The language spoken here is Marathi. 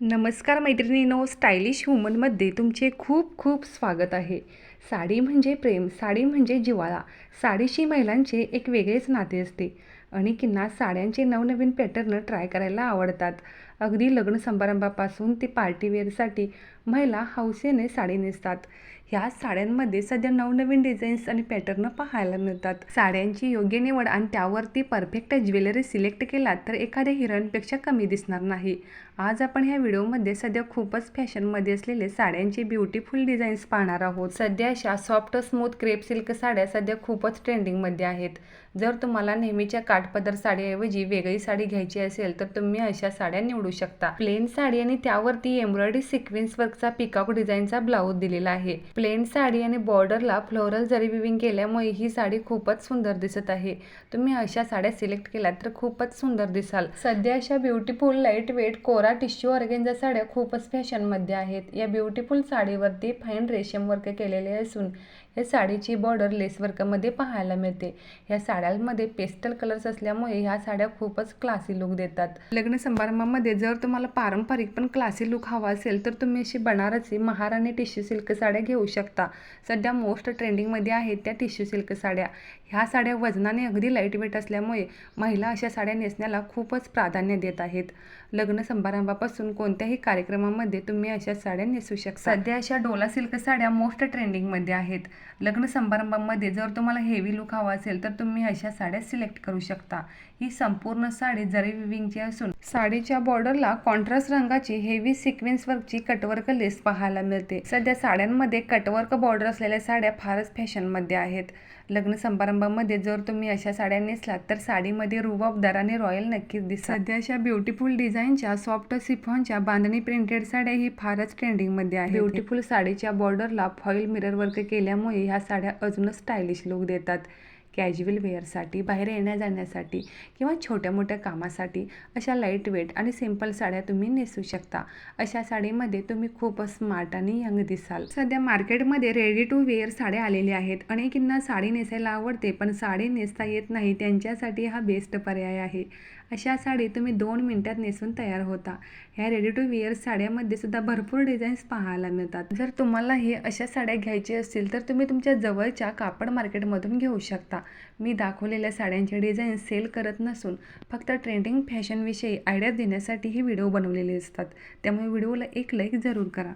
नमस्कार मैत्रिणीनो स्टायलिश वुमनमध्ये तुमचे खूप खूप स्वागत आहे. साडी म्हणजे प्रेम साडी म्हणजे जिव्हाळा. साडीशी महिलांचे एक वेगळेच नाते असते. अनेकींना साड्यांचे नवनवीन पॅटर्न ट्राय करायला आवडतात. अगदी लग्न समारंभापासून ते पार्टीवेअरसाठी महिला हौसेने साडी नेसतात. ह्या साड्यांमध्ये सध्या नवनवीन डिझाईन्स आणि पॅटर्न पाहायला मिळतात. साड्यांची योग्य निवड आणि त्यावरती परफेक्ट ज्वेलरी सिलेक्ट केला तर एखाद्या हिरणपेक्षा कमी दिसणार नाही. आज आपण ह्या व्हिडिओमध्ये सध्या खूपच फॅशनमध्ये असलेले साड्यांचे ब्युटिफुल डिझाईन्स पाहणार आहोत. सध्या अशा सॉफ्ट स्मूथ क्रेप सिल्क साड्या सध्या खूपच ट्रेंडिंगमध्ये आहेत. जर तुम्हाला नेहमीच्या काठपदर साडीऐवजी वेगळी साडी घ्यायची असेल तर तुम्ही अशा साड्या निवडू शकता. प्लेन साडी आणि त्यावरती एम्ब्रॉयडरी सिक्वेन्स वर्कचा पिकॉक डिझाईनचा ब्लाऊज दिलेला आहे. प्लेन साडी आणि बॉर्डरला फ्लोरल जरी विविंग केल्यामुळे ही साडी खूपच सुंदर दिसत आहे. तुम्ही अशा साड्या सिलेक्ट केल्या तर खूपच सुंदर दिसाल. सध्या अशा beautiful light weight kora tissue organza साड्या खूपच फॅशनमध्ये आहेत. या ब्युटिफुल साडीवरती फाईन रेशम वर्क केलेले असून या साडीची बॉर्डर लेस वर्कमध्ये पाहायला मिळते. या साड्यांमध्ये पेस्टल कलर्स असल्यामुळे ह्या साड्या खूपच क्लासी लुक देतात. लग्न समारंभामध्ये जर तुम्हाला पारंपरिक पण क्लासी लुक हवा असेल तर तुम्ही अशी बनारसी महाराणी टिश्यू सिल्क साड्या घेऊ शकता. सध्या मोस्ट ट्रेंडिंगमध्ये आहेत त्या टिश्यू सिल्क साड्या. ह्या साड्या वजनाने अगदी लाइट वेट असल्यामुळे महिला अशा साड्या नेसण्याला खूपच प्राधान्य देत आहेत. लग्न समारंभापासून कोणत्याही कार्यक्रमामध्ये तुम्ही अशा साड्या नेसू शकता. सध्या अशा डोला सिल्क साड्या मोस्ट ट्रेंडिंगमध्ये आहेत. लग्न समारंभामध्ये जर तुम्हाला हेवी लुक हवा असेल तर तुम्ही अशा साड्या सिलेक्ट करू शकता. ही संपूर्ण साडी जरी विविंगची असून साडीच्या बॉर्डर बॉर्डरला कॉन्ट्रास्ट रंगाची हेवी सिक्वेन्स वर्कची कटवर्क लेस पाहायला मिळते. सध्या साड्यांमध्ये कटवर्क बॉर्डर असलेल्या साड्या फारच फॅशनमध्ये आहेत. लग्न समारंभामध्ये जर तुम्ही अशा साड्या नेसलात तर साडीमध्ये रुबाबदार आणि रॉयल नक्कीच दिसतात. सध्या अशा ब्युटिफुल डिझाईनच्या सॉफ्ट सिफॉनच्या बांधणी प्रिंटेड साड्या ही फारच ट्रेंडिंगमध्ये आहे ब्युटिफुल साडीच्या बॉर्डरला फॉईल मिरर वर्क केल्यामुळे ह्या साड्या अजूनच स्टायलिश लुक देतात. कॅज्युअल वेअरसाठी बाहेर येण्या जाण्यासाठी किंवा छोट्या मोठ्या कामासाठी अशा लाइट वेट आणि सिंपल साड्या तुम्ही नेसू शकता. अशा साडीमध्ये तुम्ही खूपच स्मार्ट आणि यंग दिसाल. सध्या मार्केटमध्ये रेडी टू वेअर साड्या आलेल्या आहेत. अनेकींना साडी नेसायला आवडते पण साडी नेसता येत नाही. त्यांच्यासाठी हा बेस्ट पर्याय आहे. अशा साडी तुम्ही दोन मिनटात नेसून तयार होता. ह्या रेडी टू वेअर साड्यामध्ये सुद्धा भरपूर डिझाईन्स पाहायला मिळतात. जर तुम्हाला हे अशा साड्या घ्यायची असतील तर तुम्ही तुमच्या जवळच्या कापड मार्केटमधून घेऊ शकता. मी दाखवलेल्या साड्यांचे डिझाईन सेल करत नसून फक्त ट्रेंडिंग फॅशनविषयी आयडिया देण्यासाठी हे व्हिडिओ बनवलेले असतात. त्यामुळे व्हिडिओला एक लाईक जरूर करा.